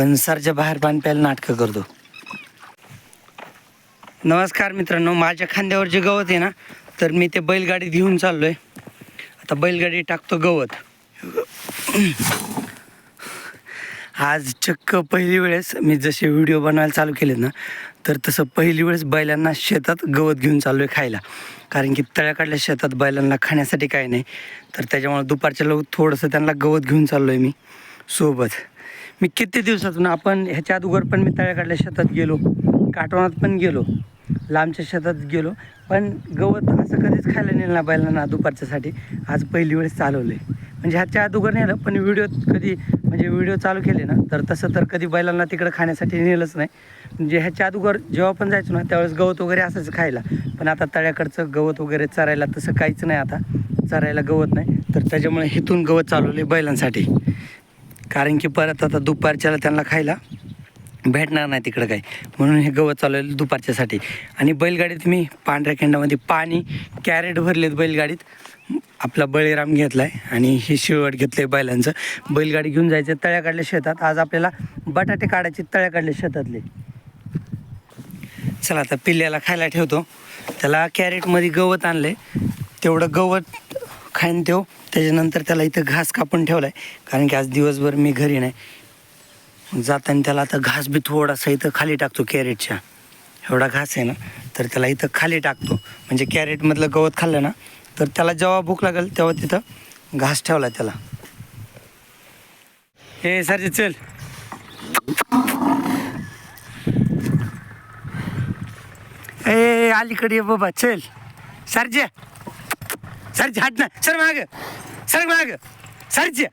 पण सरच्या बाहेर पाणी प्यायला नाटकं करतो. नमस्कार मित्रांनो माझ्या खांद्यावर जे गवत आहे ना तर मी ते बैलगाडीत घेऊन चाललो आहे आता बैलगाडी टाकतो गवत. आज चक्क पहिली वेळेस मी जसे व्हिडिओ बनवायला चालू केलेत ना तर तसं पहिली वेळेस बैलांना शेतात गवत घेऊन चाललो आहे खायला. कारण की तळ्याकडल्या शेतात बैलांना खाण्यासाठी काय नाही. तर त्याच्यामुळे दुपारच्या लोक थोडंसं त्यांना गवत घेऊन चाललो आहे मी सोबत. मी किती दिवसातून आपण ह्याच्या अगोदर पण मी तळ्याकडल्या शेतात गेलो काटवणात पण गेलो लांबच्या शेतात गेलो पण गवत असं कधीच खायला नेलं ना बैलांना दुपारच्यासाठी. आज पहिली वेळेस चालवलं आहे म्हणजे ह्याच्या अगोदर नेलं पण व्हिडिओ कधी म्हणजे व्हिडिओ चालू केले ना तर तसं तर कधी बैलांना तिकडं खाण्यासाठी नेलंच नाही. म्हणजे ह्याच्या अगोदर जेव्हा पण जायचो ना त्यावेळेस गवत वगैरे असायचं खायला. पण आता तळ्याकडचं गवत वगैरे चरायला तसं काहीच नाही आता. चरायला गवत नाही. तर त्याच्यामुळे हिथून गवत चालवले बैलांसाठी. कारण की परत आता दुपारच्याला त्यांना खायला भेटणार नाही तिकडं काही. म्हणून हे गवत चालवलं दुपारच्यासाठी. आणि बैलगाडीत मी पांढऱ्या खेंडामध्ये पाणी कॅरेट भरलेत बैलगाडीत. आपला बळीराम घेतला आहे आणि हे शिळवट घेतलं आहे बैलांचं. बैलगाडी घेऊन जायचं तळ्याकडल्या शेतात. आज आपल्याला बटाटे काढायचे तळ्याकडल्या शेतातले. चला आता पिल्ल्याला खायला ठेवतो. त्याला कॅरेटमध्ये गवत आणलं आहे तेवढं गवत खाईन ठेव त्याच्यानंतर त्याला इथं घास कापून ठेवला आहे कारण की आज दिवसभर मी घरी नाही. जाताना त्याला आता घास बी थोडासा इथं खाली टाकतो कॅरेटच्या. एवढा घास आहे ना तर त्याला इथं खाली टाकतो. म्हणजे कॅरेटमधलं गवत खाल्लं ना तर त्याला जेव्हा भूक लागेल तेव्हा तिथं घास ठेवला त्याला. हे सरजी चल. ए अलीकडे ये बाबा चल. सरजे सरजे हट ना सर माग. सर माग. सरजे.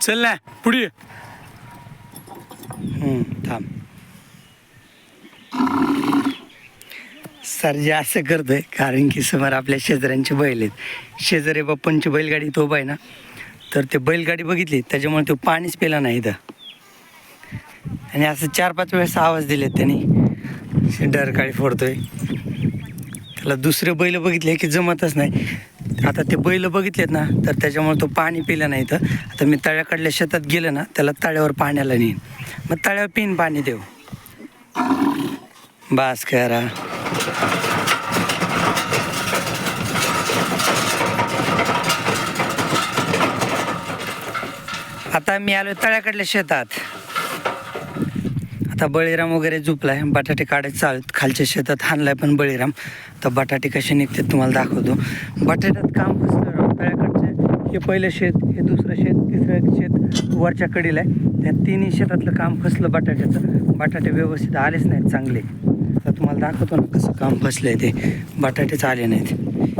चल ना पुढे. हम्म, थांब. सरजे असं करतोय कारण की समोर आपल्या शेजाऱ्यांचे बैल आहेत. शेजारी बाप्पांची बैलगाडी तो आहे ना. तर ते बैलगाडी बघितली त्याच्यामुळे तो पाणीच पिला नाही इथं. आणि असं चार पाच वेळेस आवाज दिलेत त्यांनी. डरकाळी फोडतोय. त्याला दुसरे बैल बघितले की जमतच नाही. आता ते बैल बघितलेत ना तर त्याच्यामुळे तो पाणी पिलं नाही तर आता मी तळ्याकडल्या शेतात गेलं ना त्याला तळ्यावर पाण्याला नेईन. मग तळ्यावर पिन पाणी देऊ. बास करा. आता मी आलो तळ्याकडल्या शेतात. आता बळीराम वगैरे झुपलाय. बटाटे काढायचं चालत खालच्या शेतात हाणलाय पण बळीराम. तर बटाटे कसे निघते तुम्हाला दाखवतो. बटाट्यात काम कसलं राव हे पहिलं शेत हे दुसरं शेत तिसरं शेत वरच्या कडीला आहे. त्या तिन्ही शेतातलं काम फसलं बटाट्याचं. बटाटे व्यवस्थित आलेच नाहीत चांगले. तर तुम्हाला दाखवतो ना कसं काम फसलंय ते. बटाटेच आले नाहीत.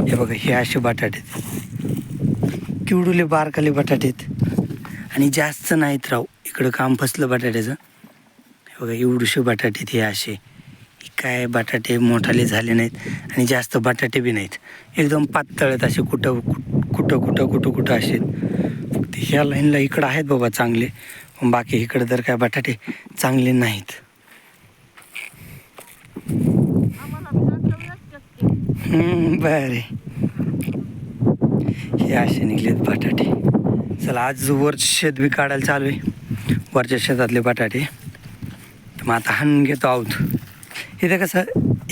हे बघा हे असे बटाटे आहेत. किवडुले बारकाले बटाटेत आणि जास्त नाहीत राव. इकडं काम फसलं बटाट्याचं. बघा एवढीशे बटाटे ते असे. काय बटाटे मोठाले झाले नाहीत आणि जास्त बटाटे बी नाहीत. एकदम पातळत असे कुठं कुठं कुठं कुठं कुठं कुठं असे. फक्त ह्या लाईनला इकडं आहेत बाबा चांगले. पण बाकी इकडं तर काय बटाटे चांगले नाहीत. बरे हे असे निघलेत बटाटे. चला आज वर शेत बी काढायला चालू आहे. वरच्या शेतातले बटाटे. मग आता हाणून घेतो आहोत इथं कसं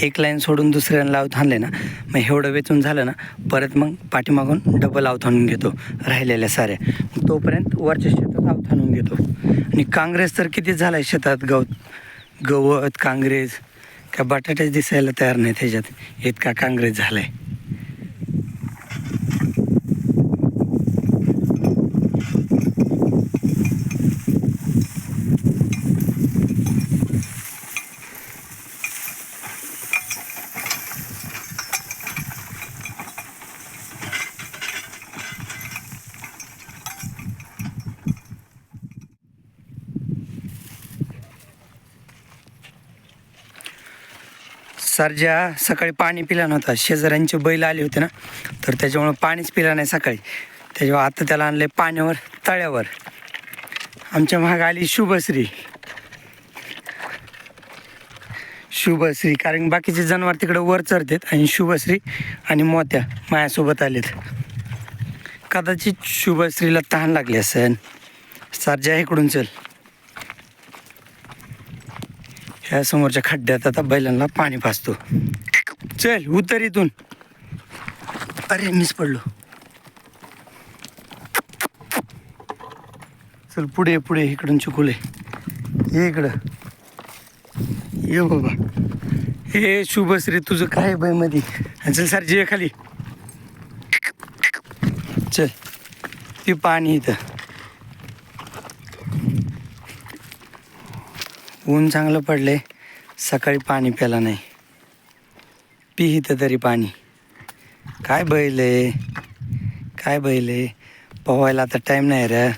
एक लाईन सोडून दुसऱ्या लावत हाणले ना मग एवढं वेचून झालं ना परत मग पाठीमागून डबल आऊत हाणून घेतो राहिलेल्या साऱ्या. मग तोपर्यंत वरच्या शेतात आऊत हाणून घेतो. आणि काँग्रेस तर किती झाला आहे शेतात गवत गवत काँग्रेस का बटाट्याच दिसायला तयार नाही त्याच्यात. इतका काँग्रेस झाला आहे सरजा सकाळी पाणी पिला नव्हता. शेजाऱ्यांचे बैल आले होते ना. तर त्याच्यामुळं पाणीच पिला नाही सकाळी. त्याच्यावर आता त्याला आणले पाण्यावर तळ्यावर. आमच्या महाग आली शुभश्री. शुभश्री कारण बाकीचे जनावर तिकडं वर चरतात आणि शुभश्री आणि मोत्या माझ्यासोबत आलेत. कदाचित शुभश्रीला तहान लागली असेल. सरजा इकडून चल. ह्या समोरच्या खड्ड्यात आता बैलांना पाणी पाजतो. चल उतर इथून. अरे मिस पडलो. चल पुढे पुढे इकडून चुकुले ये इकडं. ये बाबा. हे शुभश्री तुझं काय बाई मध्ये आणि चल सर जे खाली. चल ती पाणी इथं. ऊन चांगलं पडले सकाळी पाणी प्याला नाही. पी तरी पाणी. काय बैल? आहे काय बैल? आहे पोहायला आता टाईम नाही रे.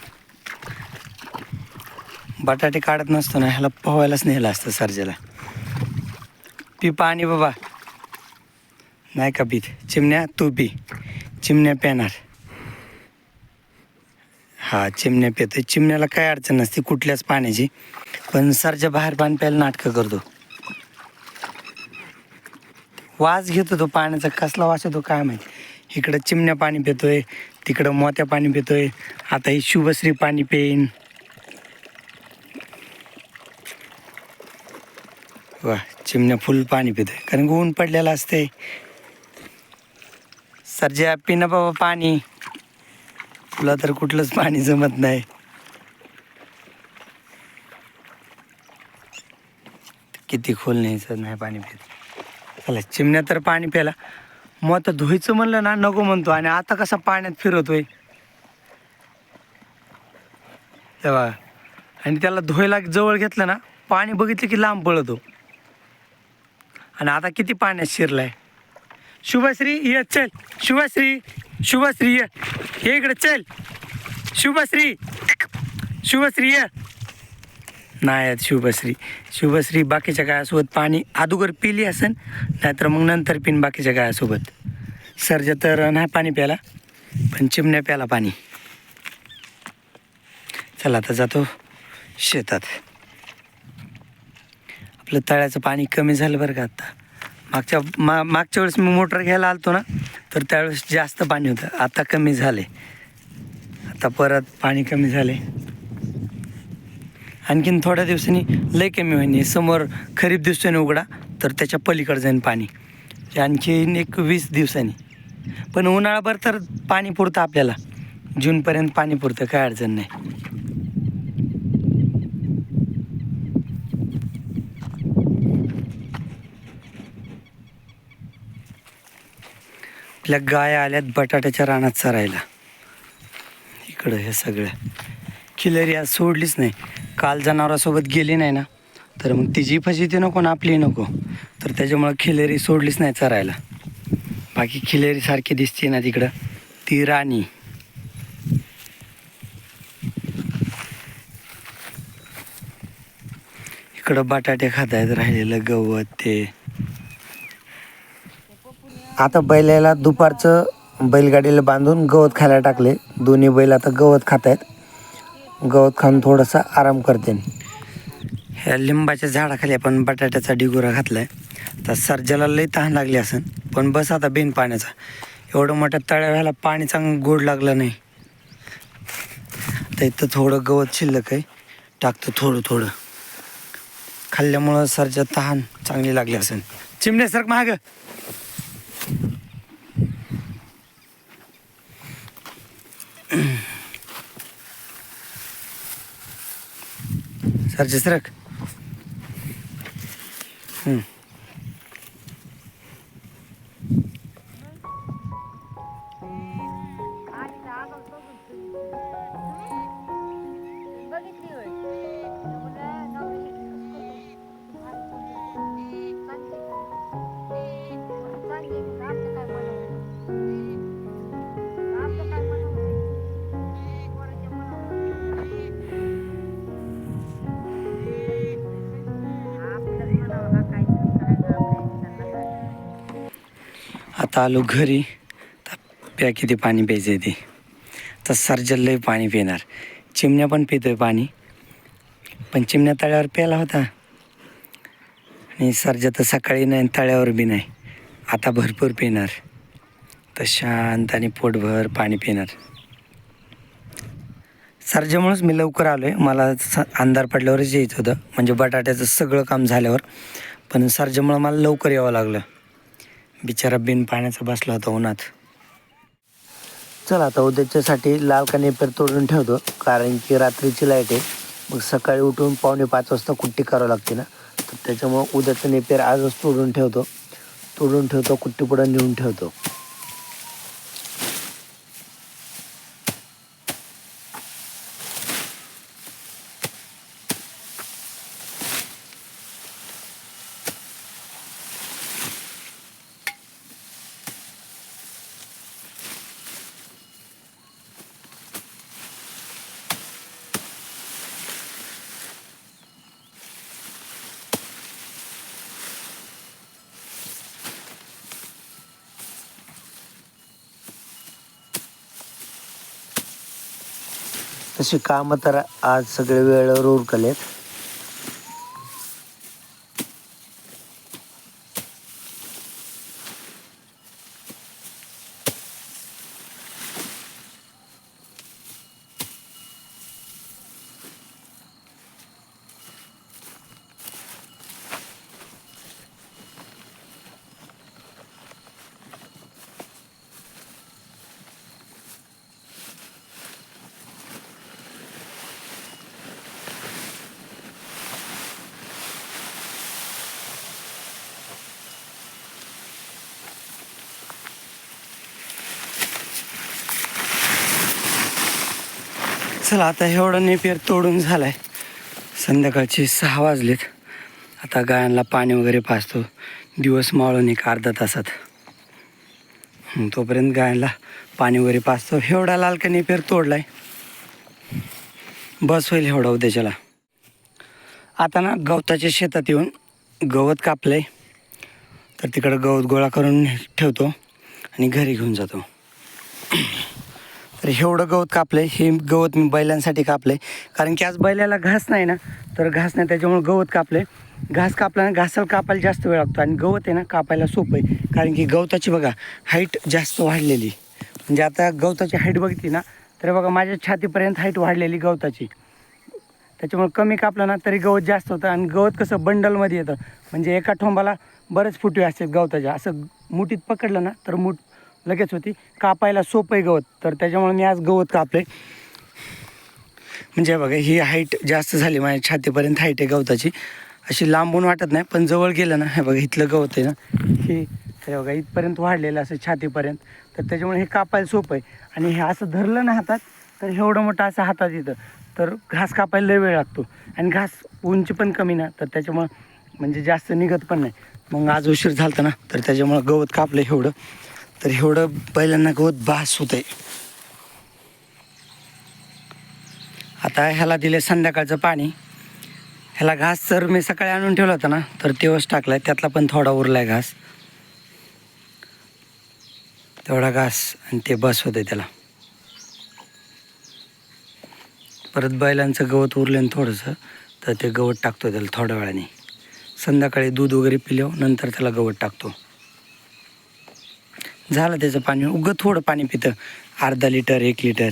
बटाटे काढत नसतो ना ह्याला पोहायलाच नेलं असतं सर्जेला. पी पाणी बाबा. नाही का पीत? चिमण्या तू पी. चिमण्या पेणार. हा चिमण्या पितोय चिमण्याला काय अडचण नसते कुठल्याच पाण्याची. पण सरच्या बाहेर पाणी प्यायला नाटकं करतो. वास घेतो तो पाण्याचा कसला वास येतो काय माहिती. इकडं चिमण्या पाणी पितोय तिकडं मोत्या पाणी पितोय. आता ही शुभश्री पाणी पेन वा चिमण्या फुल पाणी पितोय. कारण ऊन पडलेलं असते सरजा पिणं बाबा पाणी. तुला तर कुठलंच पाणी जमत नाही. किती खोल न्यायचं नाही पाणी पित. चला चिमण्या तर पाणी प्याला मग आता धुवायचं म्हणलं ना नको म्हणतो. आणि आता कसा पाण्यात फिरवतोय. तेव्हा आणि त्याला धुवायला जवळ घेतलं ना पाणी बघितलं की लांब पळतो. आणि आता किती पाण्यात शिरलाय. शुभश्री ये चल. शुभश्री. शुभश्री हे इकडे चल. शुभश्री. शुभश्री नाही आहेत शुभश्री. शुभश्री बाकीच्या गायासोबत पाणी अगोदर पिली असेल नाहीतर मग नंतर पिन बाकीच्या गायासोबत. सरजा तर नाही पाणी प्याला पण चिमण्या प्याला पाणी. चला आता जातो शेतात. आपलं तळ्याचं पाणी कमी झालं बरं का आता. मागच्या मा मागच्या वेळेस मी मोटर घ्यायला आलतो ना तर त्यावेळेस जास्त पाणी होतं. आता कमी झाले. आता परत पाणी कमी झाले. आणखीन थोड्या दिवसांनी लय कमी होईन. समोर खरीप दिवसाने उघडा तर त्याच्या पलीकडे जाईन पाणी. आणखीन एक वीस दिवसांनी. पण उन्हाळाभर तर पाणी पुरतं आपल्याला. जूनपर्यंत पाणी पुरतं काय अडचण नाही. आपल्या गाय आल्यात बटाट्याच्या रानात चरायला. इकडं हे सगळं. खिलरी आज सोडलीच नाही. काल जनावरासोबत गेली नाही ना. तर मग तिची फजिती नको ना आपली नको. तर त्याच्यामुळं खिलेरी सोडलीच नाही चरायला. बाकी खिलेरी सारखी दिसते ना तिकडं. ती राणी. इकडं बटाटे खातायत राहिलेलं गवत ते. आता बैलाला दुपारचं बैलगाडीला बांधून गवत खायला टाकले. दोन्ही बैल आता गवत खात आहेत. गवत खाऊन थोडासा आराम करते. ह्या लिंबाच्या झाडाखाली आपण बटाट्याचा डिगोरा घातलाय. तर सर्जाला लई तहान लागली असन पण बस आता बिन पाण्याचा. एवढं मोठ्या तळ्याव्याला पाणी चांगलं गोड लागलं नाही. तर इथं थोडं गवत शिल्लक आहे. टाकतो थोडं थोडं. खाल्ल्यामुळं सरच्या तहान चांगली लागली असेल चिमण्यासारखं महाग. सरचे सरक आता आलो घरी. तर प्या किती पाणी प्यायचं ते. तर सर्जल लई पाणी पिणार. चिमण्या पण पितोय पाणी. पण चिमण्या तळ्यावर प्यायला होता. आणि सर्जा तर सकाळी नाही तळ्यावर बी नाही. आता भरपूर पिणार. तर शांत आणि पोटभर पाणी पिणार. सरजेमुळेच मी लवकर आलो आहे मला स अंधार पडल्यावरच यायचं होतं. म्हणजे बटाट्याचं सगळं काम झाल्यावर. पण सर्जमुळं मला लवकर यावं लागलं. बिचारा बिन पाण्याचा बसला होता उन्हात. चला आता उद्याच्यासाठी लाल का नेपर तोडून ठेवतो कारण की रात्रीची लाइट आहे. मग सकाळी उठून पावणे पाच वाजता कुट्टी करावं लागते ना. तर त्याच्यामुळं उद्याचं नेपेर आजच तोडून ठेवतो. तोडून ठेवतो कुट्टी पुढं नेऊन ठेवतो. तशी कामं तर आज सगळे वेळेवर उरकलेत. चला आता एवढं नेपियर तोडून झालाय. संध्याकाळचे सहा वाजलेत. आता गायांना पाणी वगैरे पाचतो दिवस मावळून एक अर्धा तासात. तोपर्यंत गायांना पाणी वगैरे पाचतो एवढा लाल का नेपियर तोडलाय? बस होईल एवढा उद्याच्याला. आता ना गवताच्या शेतात येऊन गवत कापलंय. तर तिकडं गवत गोळा करून ठेवतो आणि घरी घेऊन जातो. तर एवढं गवत कापलंय हे गवत मी बैलांसाठी कापलंय. कारण की आज बैलाला घास नाही ना तर घास नाही त्याच्यामुळे गवत कापलंय. घास कापल्यानं घासाला कापायला जास्त वेळ लागतो आणि गवत आहे ना कापायला सोपं आहे. कारण की गवताची बघा हाईट जास्त वाढलेली. म्हणजे आता गवताची हाईट बघितली ना तर बघा माझ्या छातीपर्यंत हाईट वाढलेली गवताची. त्याच्यामुळे कमी कापलं ना तरी गवत जास्त होतं आणि गवत कसं बंडलमध्ये येतं. म्हणजे एका ठोंबाला बरेच फुटवे असतात गवताच्या. असं मुठीत पकडलं ना तर मुठ लगेच होती. कापायला सोपं आहे गवत. तर त्याच्यामुळे मी आज गवत कापले म्हणजे बघा ही हाईट जास्त झाली माझ्या छातीपर्यंत हाईट आहे गवताची. अशी लांबून वाटत नाही पण जवळ गेलं ना हे बघा इथलं गवत आहे ना. हे हे बघा इथपर्यंत वाढलेलं असं छातीपर्यंत. तर त्याच्यामुळे हे कापायला सोपं आहे. आणि हे असं धरलं ना हातात तर एवढं मोठं असं हातात येतं तर घास कापायला लय वेळ लागतो. आणि घास उंची पण कमी ना तर त्याच्यामुळं म्हणजे जास्त निघत पण नाही. मग आज उशीर झालता ना तर त्याच्यामुळं गवत कापलं एवढं. तर एवढं बैलांना गवत बास होत आहे आता ह्याला दिले संध्याकाळचं पाणी. ह्याला घास जर मी सकाळी आणून ठेवला होता ना तर तेव्हाच टाकलाय. त्यातला पण थोडा उरलाय घास. तेवढा घास आणि ते बस होते त्याला. परत बैलांचं गवत उरलं थोडंसं तर ते गवत टाकतो त्याला थोड्या वेळाने. संध्याकाळी दूध वगैरे पिल्यावर नंतर त्याला गवत टाकतो. झालं त्याचं पाणी. उगं थोडं पाणी पितं. अर्धा लिटर एक लिटर.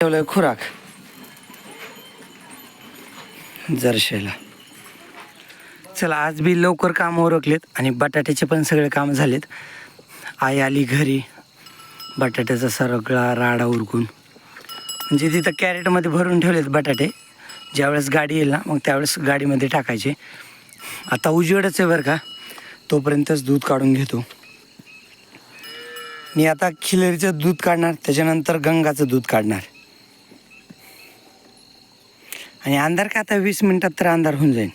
ठेवलं खुराक. जरशेला. चला आज बी लवकर काम ओरखलेत आणि बटाट्याचे पण सगळे काम झालेत. आई आली घरी. बटाट्याचा सगळा राडा उरकून. म्हणजे तिथं कॅरेटमध्ये भरून ठेवलेत बटाटे. ज्यावेळेस गाडी येईल ना मग त्यावेळेस गाडीमध्ये टाकायचे. आता उजेडच आहे बरं का. तोपर्यंतच दूध काढून घेतो. मी आता खिलेरीचं दूध काढणार त्याच्यानंतर गंगाचं दूध काढणार. आणि अंधार का आता वीस मिनटात तर अंधार होऊन जाईल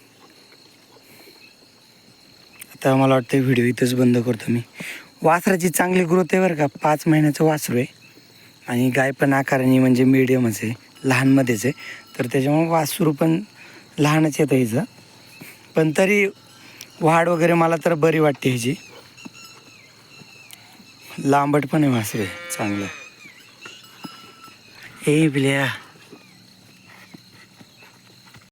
आता मला वाटतं व्हिडिओ इथंच बंद करतो मी. वासराची चांगली ग्रोथ आहे बरं का. पाच महिन्याचं वासरू आहे. आणि गाय पण आकाराने म्हणजे मिडियमच आहे. लहानमध्येच आहे. तर त्याच्यामुळे वासरू पण लहानच येतं हिचं. पण तरी वाढ वगैरे मला तर बरी वाटते ह्याची लांबट पण आहे मासे चांगलं. ए बिल्या.